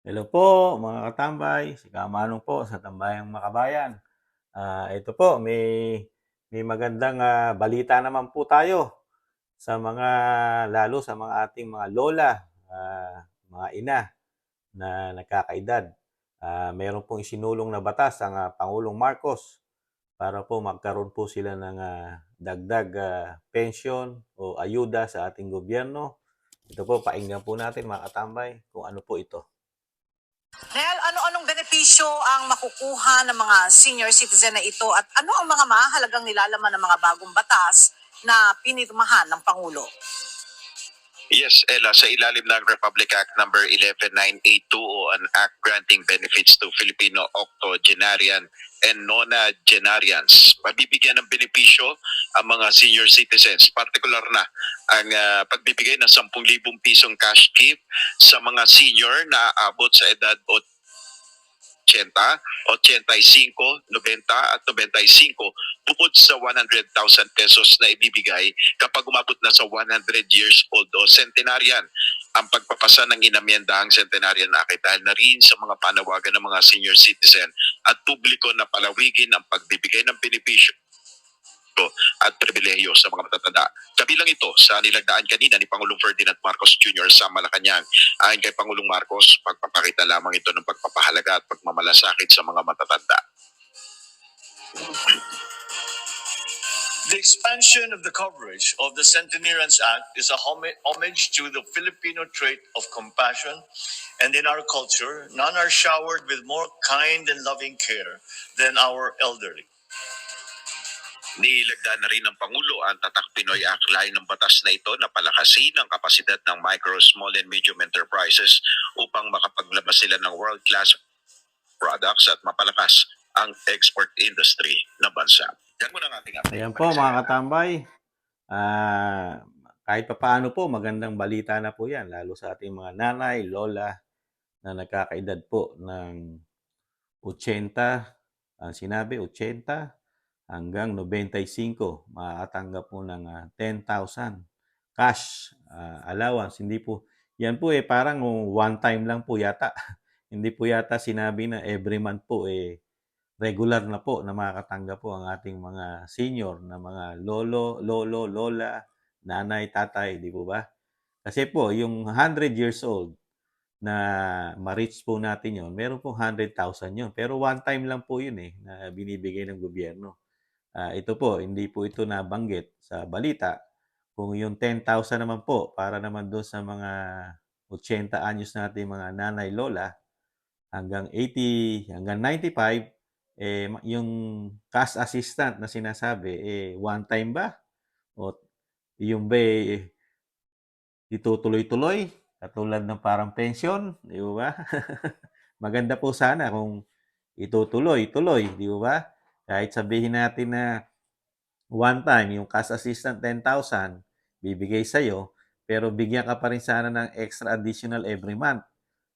Hello po mga katambay, si Kamanong po sa Tambayang Makabayan. Ah, ito po may may magandang, ah, balita naman po tayo sa mga lalo sa mga ating mga lola, ah, mga ina na nagkakaedad. Ah, meron pong isinulong na batas ang, ah, Pangulong Marcos para po magkaroon po sila ng, ah, dagdag, ah, pensyon o ayuda sa ating gobyerno. Ito po, pakinggan po natin mga katambay kung ano po ito. Nel, ano-anong benepisyo ang makukuha ng mga senior citizen na ito at ano ang mga mahalagang nilalaman ng mga bagong batas na pinirmahan ng Pangulo? Yes, Ella, sa ilalim ng Republic Act number 11982 o an act granting benefits to Filipino octogenarian and nonagenarians. Mabibigyan ng benepisyo ang mga senior citizens, particular na ang ah, pagbibigay ng 10,000 pisong cash gift sa mga senior na aabot sa edad 80, 85, 90 at 95 bukod sa 100,000 pesos na ibibigay kapag umabot na sa 100 years old o centenarian ang pagpapasa ng inamyendahang centenarian act dahil na rin sa mga panawagan ng mga senior citizen at publiko na palawigin ang pagbibigay ng benepisyo at pribilehiyo sa mga matatanda. Kabilang ito sa nilagdaan kanina ni Pangulong Ferdinand Marcos Jr. sa Malacanang. Ayon kay Pangulong Marcos, pagpapakita lamang ito ng pagpapahalaga at pagmamalasakit sa mga matatanda. The expansion of the coverage of the Centenarians Act is a homage to the Filipino trait of compassion, and in our culture, none are showered with more kind and loving care than our elderly. Nilagdaan na rin ng Pangulo ang Tatak Pinoy Act line ng batas na ito na palakasin ang kapasidad ng micro, small and medium enterprises upang makapaglabas sila ng world-class products at mapalakas ang export industry ng bansa. Yan muna ang ating update. Ayan po mga katambay. Ah, kahit pa paano po, magandang balita na po yan. Lalo sa ating mga nanay, lola na nagkakaedad po ng 80, ang sinabi 80 hanggang 95. Makakatanggap po ng ah, 10,000 cash ah, allowance. Hindi po, yan po eh parang one time lang po yata. Hindi po yata sinabi na every month po eh regular na po na makakatanggap po ang ating mga senior na mga lolo, lolo, lola, nanay, tatay, di po ba? Kasi po, yung 100 years old na ma-reach po natin yon, meron pong 100,000 yun. Pero one time lang po yun eh, na binibigay ng gobyerno. Ah, ito po, hindi po ito nabanggit sa balita. Kung yung 10,000 naman po, para naman doon sa mga 80 anyos natin mga nanay, lola, hanggang 80, hanggang 95, eh, yung cash assistant na sinasabi, eh, one time ba? O yung ba eh, itutuloy-tuloy? Katulad ng parang pension, di ba? Maganda po sana kung itutuloy-tuloy, di ba? Kahit sabihin natin na one time, yung cash assistant 10,000, bibigay sa'yo, pero bigyan ka pa rin sana ng extra additional every month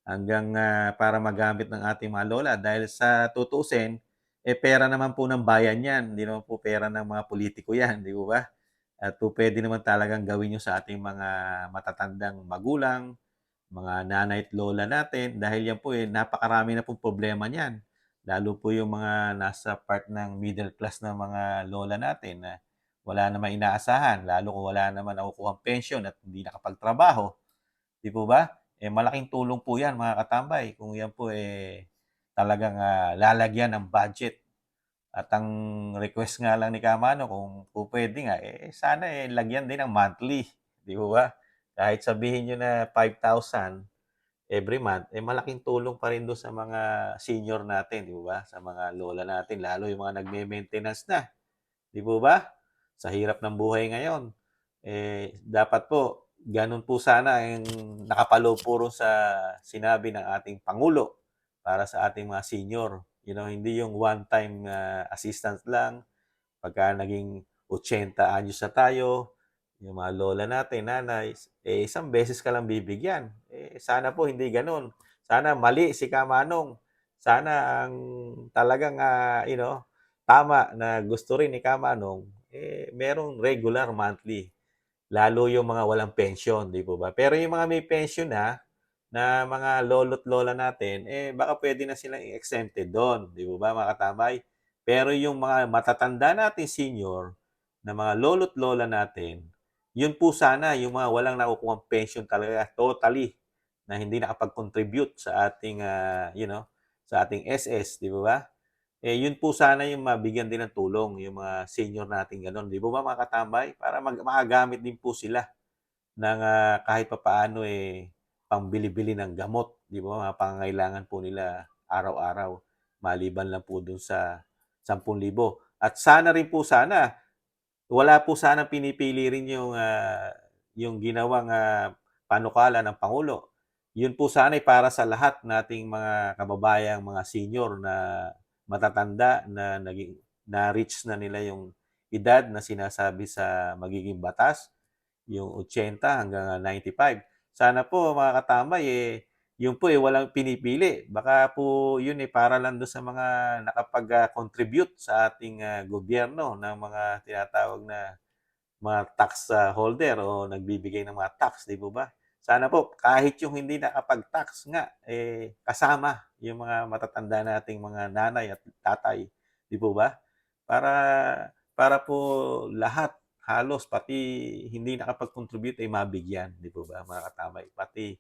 hanggang ah, para magamit ng ating mga lola. Dahil sa tutusin, eh pera naman po ng bayan yan. Hindi naman po pera ng mga politiko yan, di ba? At po pwede naman talagang gawin nyo sa ating mga matatandang magulang, mga nanay at lola natin. Dahil yan po eh, napakarami na pong problema niyan. Lalo po yung mga nasa part ng middle class na mga lola natin na wala naman inaasahan. Lalo kung wala naman nakukuha pension at hindi nakapagtrabaho. Di po ba? Eh, malaking tulong po yan mga katambay. Kung yan po eh, talagang ah, lalagyan ng budget. At ang request nga lang ni Kamano, kung po pwede nga, eh, sana eh, lagyan din ng monthly. Di po ba? Kahit sabihin nyo na 5,000 every month, eh malaking tulong pa rin doon sa mga senior natin, di ba? Sa mga lola natin, lalo yung mga nagme-maintenance na. Di po ba? Sa hirap ng buhay ngayon. Eh, dapat po, ganun po sana yung nakapalo rin sa sinabi ng ating Pangulo para sa ating mga senior. You know, hindi yung one-time ah, assistance lang. Pagka naging 80 anyos na tayo, yung mga lola natin, nanay, eh, isang beses ka lang bibigyan. Eh, sana po hindi ganun. Sana mali si Kamanong. Sana ang talagang, ah, you know, tama na gusto rin ni Kamanong, eh, merong regular monthly. Lalo yung mga walang pension, di po ba? Pero yung mga may pension na, na mga lolo't lola natin, eh baka pwede na silang exempted doon, di ba mga katambay? Pero yung mga matatanda natin senior, na mga lolo't lola natin, yun po sana yung mga walang nakukuha pension talaga totally na hindi nakapag-contribute sa ating ah, you know, sa ating SS, di ba? Eh yun po sana yung mabigyan din ng tulong yung mga senior natin ganun, di ba mga katambay? Para mag makagamit din po sila ng ah, kahit papaano eh pambili-bili ng gamot, di ba? Mga pangangailangan po nila araw-araw maliban lang po dun sa 10,000. At sana rin po sana wala po sana pinipili rin yung ah, yung ginawang ah, panukala ng pangulo. Yun po sana ay para sa lahat nating mga kababayang mga senior na matatanda na naging na reach na nila yung edad na sinasabi sa magiging batas, yung 80 hanggang ah, 95. Sana po mga katambay eh yun po eh walang pinipili. Baka po yun eh para lang doon sa mga nakapag-contribute sa ating ah, gobyerno ng mga tinatawag na mga tax ah, holder o nagbibigay ng mga tax, di po ba? Sana po kahit yung hindi nakapag-tax nga eh kasama yung mga matatanda nating mga nanay at tatay, di po ba? Para para po lahat halos pati hindi nakapag-contribute ay mabigyan, di po ba mga katamay? Pati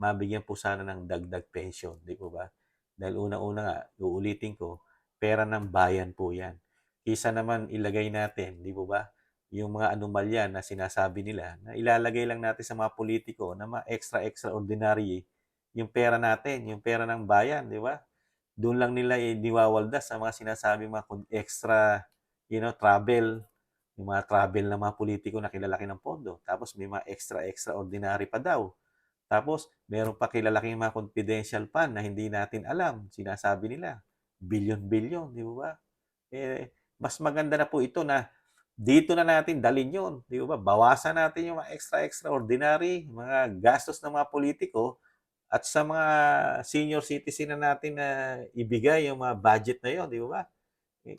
mabigyan po sana ng dagdag pension, di po ba? Dahil unang-una nga, uulitin ko, pera ng bayan po yan. Kisa naman ilagay natin, di po ba? Yung mga anomalya na sinasabi nila, na ilalagay lang natin sa mga politiko na mga extra-extraordinary yung pera natin, yung pera ng bayan, di ba? Doon lang nila iniwawaldas sa mga sinasabi mga extra, you know, travel, yung mga travel ng mga politiko na kilalaki ng pondo. Tapos may mga extra-extraordinary pa daw. Tapos, meron pa kilalaking mga confidential fund na hindi natin alam. Sinasabi nila, billion-billion, di ba? Eh, mas maganda na po ito na dito na natin dalin yun, di ba? Bawasan natin yung mga extra-extraordinary, mga gastos ng mga politiko at sa mga senior citizen na natin na ibigay yung mga budget na yun, di ba? Eh,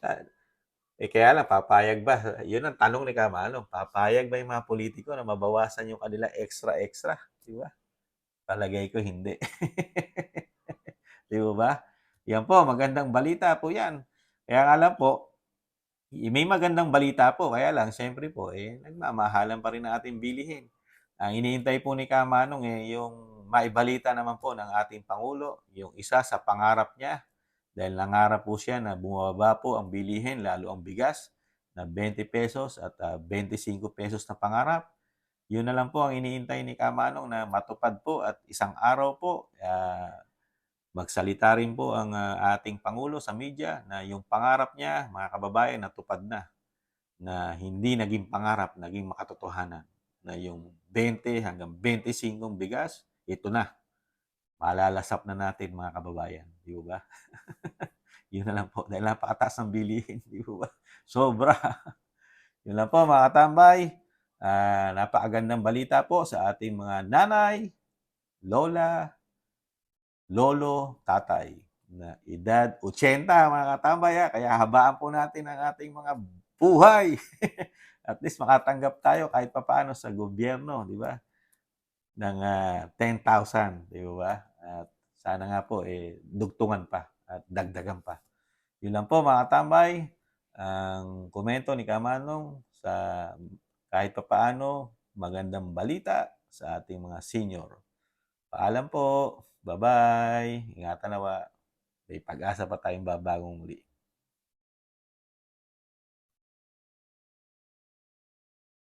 eh kaya lang, papayag ba? Yun ang tanong ni Kamalo. Papayag ba yung mga politiko na mabawasan yung kanila extra-extra? Di ba? Palagay ko hindi. Di ba? Yan po, magandang balita po yan. Kaya lang po, may magandang balita po. Kaya lang, siyempre po, eh, nagmamahalan pa rin ang ating bilihin. Ang iniintay po ni Kamanong eh, yung maibalita naman po ng ating Pangulo, yung isa sa pangarap niya, dahil nangarap po siya na bumaba po ang bilihin, lalo ang bigas, na 20 pesos at ah, 25 pesos na pangarap. Yun na lang po ang iniintay ni Kamanong na matupad po at isang araw po ah, magsalita rin po ang ah, ating Pangulo sa media na yung pangarap niya, mga kababayan, natupad na. Na hindi naging pangarap, naging makatotohanan. Na yung 20 hanggang 25 bigas, ito na. Malalasap na natin mga kababayan. Di ba? Yun na lang po. Dahil napakataas ng bilihin. Di ba? Sobra. Yun lang po mga katambay. Ah, napakagandang balita po sa ating mga nanay, lola, lolo, tatay na edad 80 mga katambay. ah. Kaya habaan po natin ang ating mga buhay. At least makatanggap tayo kahit papaano sa gobyerno, di ba? Ng ah, 10,000, di ba? At sana nga po eh dugtungan pa at dagdagan pa. Yun lang po mga katambay. Ang komento ni Kamanong sa kahit papaano magandang balita sa ating mga senior. Paalam po. Bye-bye. Ingatan nawa. May pag-asa pa tayong babagong muli.